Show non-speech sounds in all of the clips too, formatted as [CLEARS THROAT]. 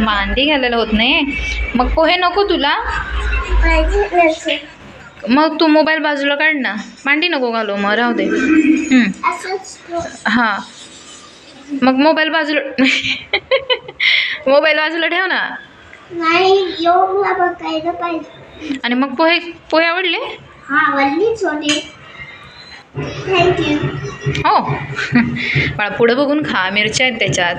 मांडी घालायला होत नाही. मग पोहे नको तुला? मग तू मोबाईल बाजूला काढ ना. मांडी नको घालू मग राहू दे. हां. मग मोबाईल बाजूला [LAUGHS] मोबाईल बाजूला ठेव ना. आणि मग पोहे पोहे आवडले? हा हो. [LAUGHS] बाळा पुढं बघून खा. मिरच्या आहेत त्याच्यात.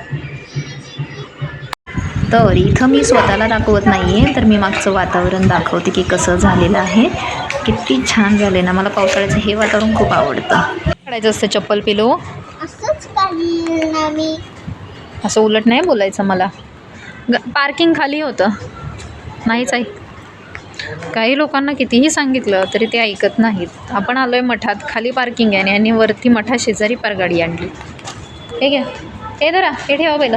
तर इथं मी स्वतःला दाखवत नाही आहे तर मी मागचं वातावरण दाखवते की कसं झालेलं आहे. किती छान झाले ना मला पावसाळ्याचं हे वातावरण खूप आवडतं. काढायचं असतं चप्पल पिलो. असं उलट नाही बोलायचं मला. ग पार्किंग खाली होतं. नाहीच आहे काही लोकांना कितीही सांगितलं तरी ते ऐकत नाहीत. आपण आलो आहे मठात खाली पार्किंग आहे आणि वरती मठा शेजारी पार गाडी आणली. हे घ्या. हे धरा. हे ठेवा पहिलं.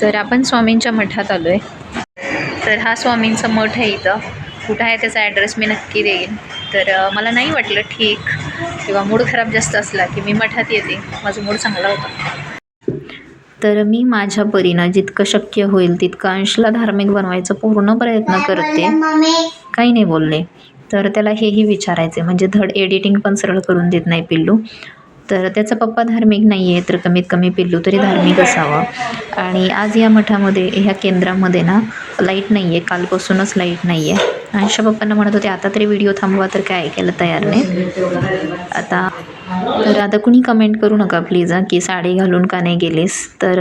तर आपण स्वामींच्या मठात आलो आहे तर हा स्वामींचा मठ आहे इथं. कुठं आहे त्याचा ॲड्रेस मी नक्की देईन. तर मला नाही वाटलं ठीक किंवा मूड खराब जास्त असला की मी मठात येते. माझा मूड चांगला होता. तर मी माझ्या परीनं जितकं शक्य होईल तितकं अंशला धार्मिक बनवायचा पूर्ण प्रयत्न करते. काही नाही बोलले. तर त्याला हेही विचारायचे म्हणजे धड एडिटिंग पण सरळ करून देत नाही पिल्लू. तर त्याचा पप्पा धार्मिक नाही आहे तर कमीत कमी पिल्लू तरी धार्मिक असावं. आणि आज या मठामध्ये ह्या केंद्रामध्ये ना लाइट नाही आहे कालपासूनच लाइट नाही आहे अंशा पप्पांना म्हणत होते आता तरी व्हिडिओ थांबवा तर काय ऐकायला तयार नाही. आता तर आता कुणी कमेंट करू नका प्लीज की साडी घालून का नाही गेलीस? तर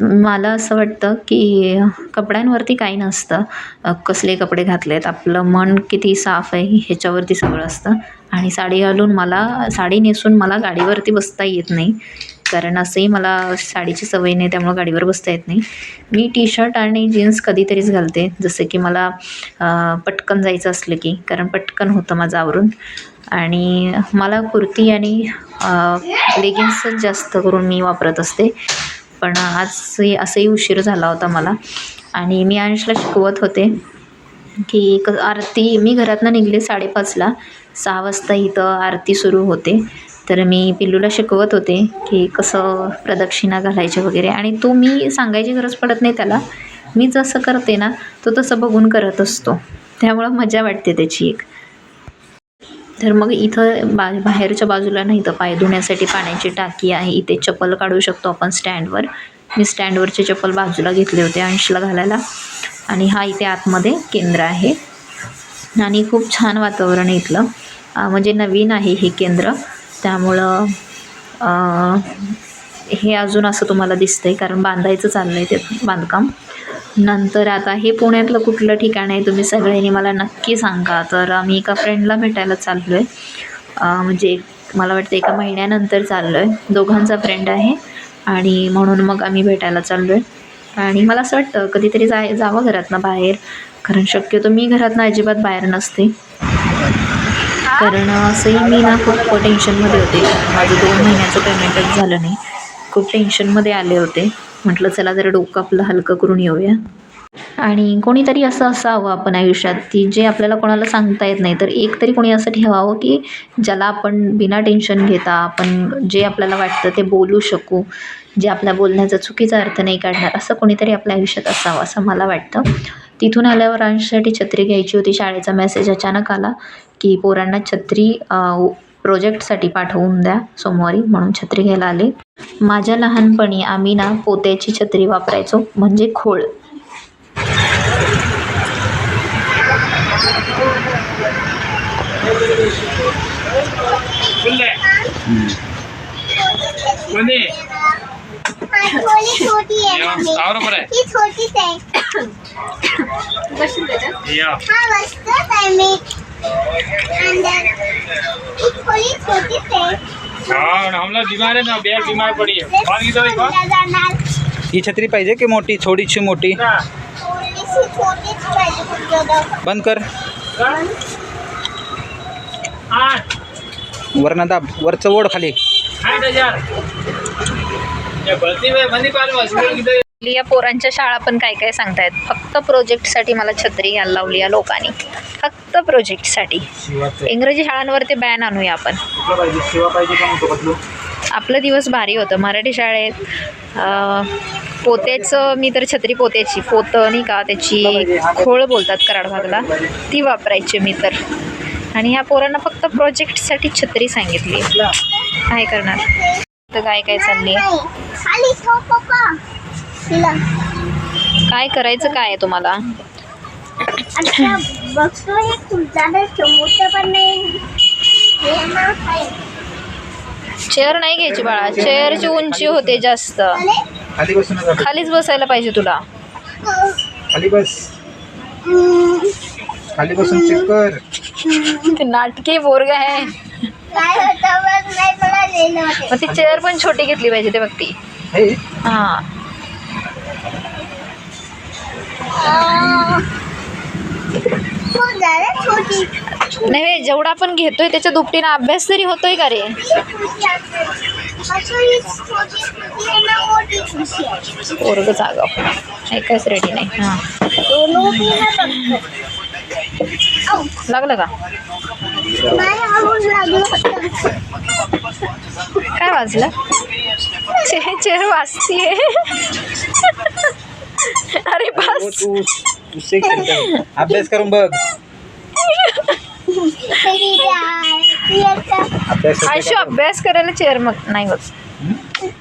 मला असं वाटतं की कपड्यांवरती काही नसतं. कसले कपडे घातलेत आपलं मन किती साफ आहे ह्याच्यावरती सगळं असतं. आणि साडी घालून मला साडी नेसून मला गाडीवरती बसता येत नाही. कारण असंही मला साडीची सवय नाही त्यामुळं गाडीवर बसता येत नाही. मी टी शर्ट आणि जीन्स कधीतरीच घालते. जसं की मला पटकन जायचं असलं की कारण पटकन होतं माझं आवरून. आणि मला कुर्ती आणि लेगिन्सच जास्त करून मी वापरत असते. पण आज असंही उशीर झाला होता मला. आणि मी अंशला शिकवत होते की क आरती मी घरातनं निघले साडेपाचला. सहा वाजता इथं आरती सुरू होते. तर मी पिल्लूला शिकवत होते की कसं प्रदक्षिणा घालायच्या वगैरे. आणि तो मी सांगायची गरज पडत नाही त्याला. मी जसं करते ना तो तसं बघून करत असतो. त्यामुळं मजा वाटते त्याची एक. तर मग इथं बा बाहेरच्या बाजूला नाही तर पाय धुण्यासाठी पाण्याची टाकी आहे. इथे चप्पल काढू शकतो आपण स्टँडवर. मी स्टँडवरचे चप्पल बाजूला घेतले होते अंशला घालायला. आणि हा इथे आतमध्ये केंद्र आहे. आणि खूप छान वातावरण इथलं. म्हणजे नवीन आहे हे केंद्र. त्यामुळं हे अजून असं तुम्हाला दिसतं आहे कारण बांधायचं चाललं आहे ते बांधकाम. नंतर आता हे पुण्यातलं कुठलं ठिकाण आहे तुम्ही सगळ्यांनी मला नक्की सांगा. तर आम्ही एका फ्रेंडला भेटायला चाललो आहे म्हणजे एक- मला वाटतं एका महिन्यानंतर चाललो आहे दोघांचा फ्रेंड आहे आणि म्हणून मग आम्ही भेटायला चाललो आहे आणि मला असं वाटतं कधीतरी जाय जावं घरातनं बाहेर. कारण शक्यतो मी घरातनं अजिबात बाहेर नसते. कारण असंही मी ना खूप टेन्शनमध्ये होते. माझं दोन महिन्याचं पेमेंटच झालं नाही. खूप टेन्शनमध्ये आले होते. म्हटलं चला जरा डोकं आपलं हलकं करून येऊया. आणि कोणीतरी असं असावं आपण आयुष्यात की जे आपल्याला कोणाला सांगता येत नाही. तर एक तरी कोणी असं ठेवावं की ज्याला आपण बिना टेन्शन घेता आपण जे आपल्याला वाटतं ते बोलू शकू. जे आपल्या बोलण्याचा चुकीचा अर्थ नाही काढणार असं कोणीतरी आपल्या आयुष्यात असावं असं मला वाटतं. तिथून आल्यावर अंशसाठी छत्री घ्यायची होती. शाळेचा मेसेज अचानक आला. की पोरांना छत्री प्रोजेक्टसाठी पाठवून द्या सोमवारी म्हणून छत्री घ्यायला आले. माझ्या लहानपणी आम्ही ना पोत्याची छत्री वापरायचो म्हणजे खोळ. हमला बीमार है ना बेर बीमार पड़ी है। की ही छत्री पाहिजे की मोठी थोडीशी मोठी. बंद कर। वरनं दाब वरचं ओढ खाली. ये पोरांच्या शाळा पण काय काय सांगतायत? फक्त प्रोजेक्टसाठी मला छत्री घ्यायला लावली या लोकांनी. फक्त प्रोजेक्टसाठी. इंग्रजी शाळांवरती बॅन आणूया आपण. आपलं दिवस भारी होतं. मराठी शाळेत पोत्याचं मी तर छत्री पोत्याची. पोतं नाही का त्याची? खोळ बोलतात कराड भागला. ती वापरायची मी तर. आणि ह्या पोरांना फक्त प्रोजेक्टसाठी छत्री सांगितली. काय करणार? तर काय काय चालली आहे काय करायचं काय आहे तुम्हाला? पण नाही. चेअर नाही घ्यायची बाळा. चेअरची उंची होते जास्त. खालीच बसायला पाहिजे तुला. खाली बस. हम्म, खाली बसून चेक कर. ते नाटकी बोरग आहे. मग ती चेअर पण छोटी घेतली पाहिजे ते बघ ती. हे. नाही जेवढा आपण घेतोय त्याच्या दुपटीनं अभ्यास तरी होतोय का रे? पोरग जागा. ऐकायच रेडी नाही. हा. लागलं का नाही आवड लागलं होतं काय वाजलं? चे चेअर वाजतीये. अरे बस. तू तू शिक शिक. अभ्यास करून बघ. तरी त्या- ती आता अभ्यास आयुष्य अभ्यास करायला चेअर मग नाही होत.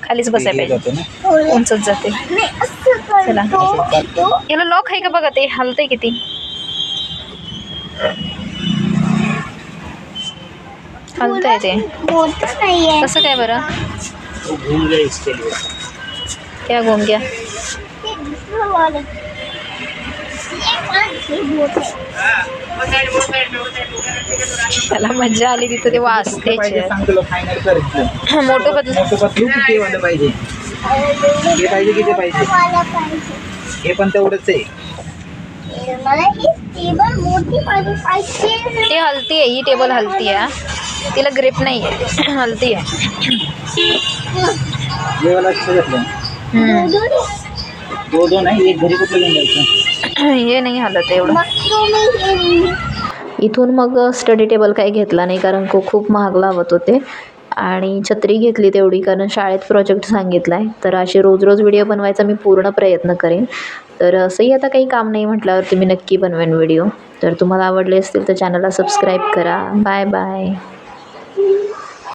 खालीच बसायला पाहिजे. जातो ना. थोडं- उंचच जाते. नाही, असं चला. करतो. तो याला लॉक आहे का बघा ते? हलतंय किती? हलतंय ते मोठं नाहीये कसं काय बरं वो घूम गए इसके लिए क्या घुम गया ते दुसरं वालं. हे पण हे मोठं आहे. त्याला मजा आली तिथं ते वाजते पाहिजे chair. सांग तुला फायनल कर इथलं. मोठं बदल मोठं पतलू किती वालं पाहिजे हे पाहिजे की ते पाहिजे मला पाहिजे. हे पण तेवढंच आहे ती हलती आहे ही टेबल हलती आहे तिला ग्रिप नाही आहे. [CLEARS THROAT] हलती आहे. हे [CLEARS THROAT] हे नाही हलत एवढं. हे इथून मग स्टडी टेबल काही घेतला नाही कारण को खूप महाग लावत होते. आणि छत्री घेतली तेवढी कारण शाळेत प्रोजेक्ट सांगितला आहे तर असे रोज रोज व्हिडिओ बनवायचा मी पूर्ण प्रयत्न करेन. तर असंही आता काही काम नाही म्हटल्यावरती मी नक्की बनवेन व्हिडिओ. तर तुम्हाला आवडले असतील तर चॅनलला सबस्क्राईब करा. Bye bye